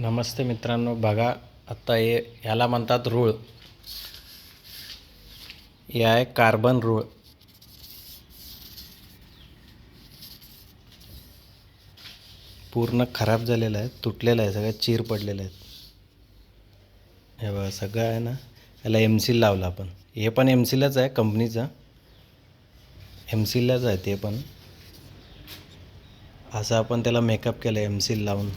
नमस्ते मित्रांनो बघा आता हे याला म्हणतात रूळ. हे आहे कार्बन रूळ. पूर्ण खराब झालेलं आहे तुटलेलं आहे सगळं चीर पडलेलं आहेत हे बघा सगळं आहे ना याला एम सील लावला आपण. हे पण एम सीलाच आहे कंपनीचा. एम सीलाच आहे ते पण. असं आपण त्याला मेकअप केलं एम सील लावून.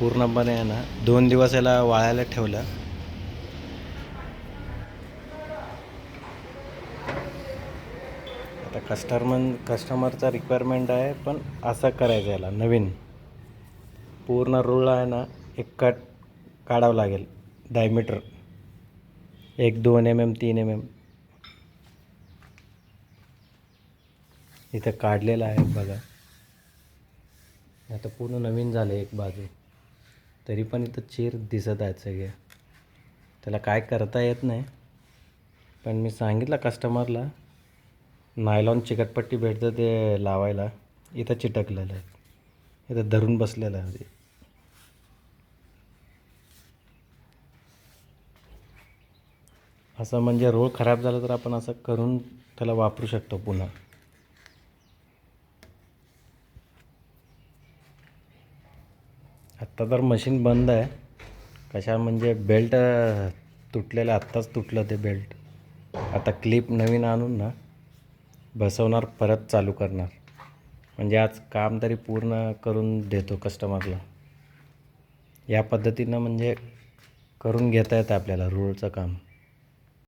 पूर्णपणे आहे ना दोन दिवस याला वाळायला ठेवलं. आता कस्टमर कस्टमरचा रिक्वायरमेंट आहे पण असं करायचं याला नवीन. पूर्ण रूळ आहे ना एक कट काढावं लागेल डायमीटर एक दोन एम एम तीन एम एम इथं काढलेलं आहे बघा. आता पूर्ण नवीन झालं एक बाजू. तरी पण इथं चीर दिसत आहेत सगळे. त्याला काय करता येत नाही. पण मी सांगितलं कस्टमरला नायलॉन चिकटपट्टी भेटतं ते लावायला. इथं चिटकलेलं आहे इथं धरून बसलेलं आहे असं म्हणजे रोळ खराब झालं तर आपण असं करून त्याला वापरू शकतो पुन्हा. आत्ता तर मशीन बंद आहे. कशा म्हणजे बेल्ट तुटलेलं आत्ताच तुटलं ते बेल्ट आता क्लिप नवीन आणून ना बसवणार परत चालू करणार. म्हणजे आज काम तरी पूर्ण करून देतो कस्टमरला या पद्धतीनं म्हणजे करून घेता येतं आपल्याला रोडचं काम.